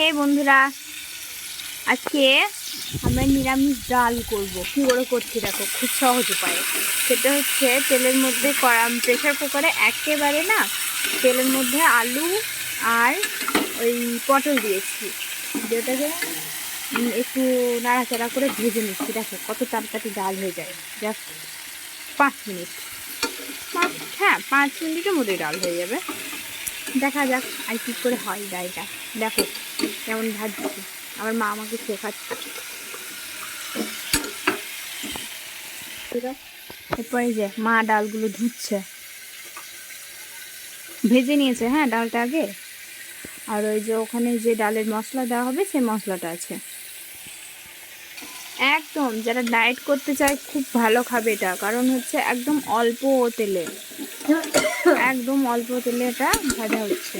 হে বন্ধুরা, আজকে আমরা নিরামিষ ডাল করব। কী করে করছি দেখো, খুব সহজ উপায়ে। সেটা হচ্ছে তেলের মধ্যে কড়া প্রেশার কুকারে একেবারে না তেলের মধ্যে আলু আর ওই পটল দিয়েছি। যেটাকে একটু নাড়াচাড়া করে ভেজে নিচ্ছি। দেখো, কত তাড়াতাড়ি ডাল হয়ে যায়। জাস্ট পাঁচ মিনিট। পাঁচ হ্যাঁ পাঁচ মিনিটের মধ্যে ডাল হয়ে যাবে। দেখা যাক আর কী করে হয় ডালটা। দেখো কেমন ভাজছি আমার মা আমাকে শেখাচ্ছে। এরপরে যে মা ডালগুলো ধুচ্ছে। ভেজে নিয়েছে হ্যাঁ ডালটা আগে? আর ওই যে ওখানে যে ডালের মশলা দেওয়া হবে, সেই মশলাটা আছে। একদম, যারা ডায়েট করতে চায় খুব ভালো খাবে এটা। কারণ হচ্ছে একদম অল্প তেলে, একদম অল্প তেলে এটা ভাজা হচ্ছে।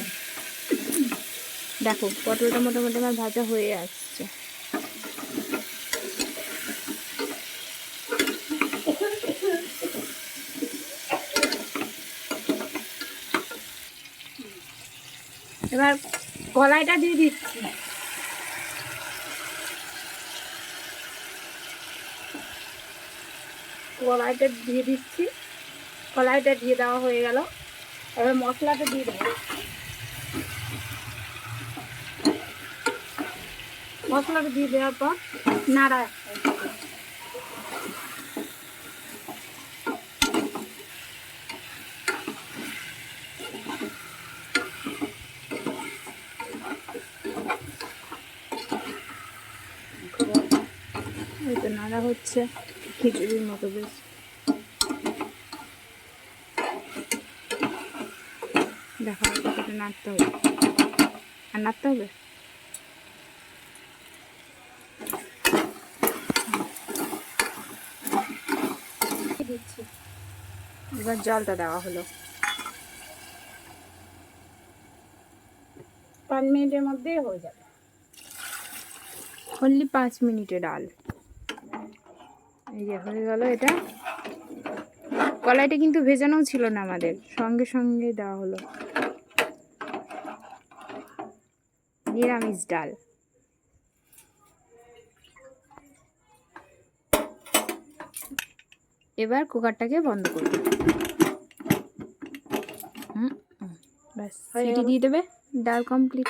দেখো, পটলটা মোটামুটি আমার ভাজা হয়ে আসছে। এবার কলাইটা দিয়ে দিচ্ছি। কলাইটা দিয়ে দিচ্ছি। কলাইটা দিয়ে দেওয়া হয়ে গেল। এবার মশলাটা দিয়ে দেবো। মশলাটা দিয়ে দেওয়ার পর নাড়া তো নাড়া হচ্ছে খিচুড়ির মতো বেশ। দেখা কতটা নাড়তে হবে। আর নাড়তে হবে দিচ্ছি এবার জলটা দেওয়া হলো। পাঁচ মিনিটের মধ্যেই হয়ে যাবে। অনলি পাঁচ মিনিটে ডাল। এই যে হয়ে গেল এটা। কলাইটা কিন্তু ভেজানোও ছিল না আমাদের সঙ্গে সঙ্গে দেওয়া হলো। নিরামিষ ডাল। এবার কুকারটাকে বন্ধ করবে। ব্যাস সিটি দিয়ে দেবে ডাল কমপ্লিট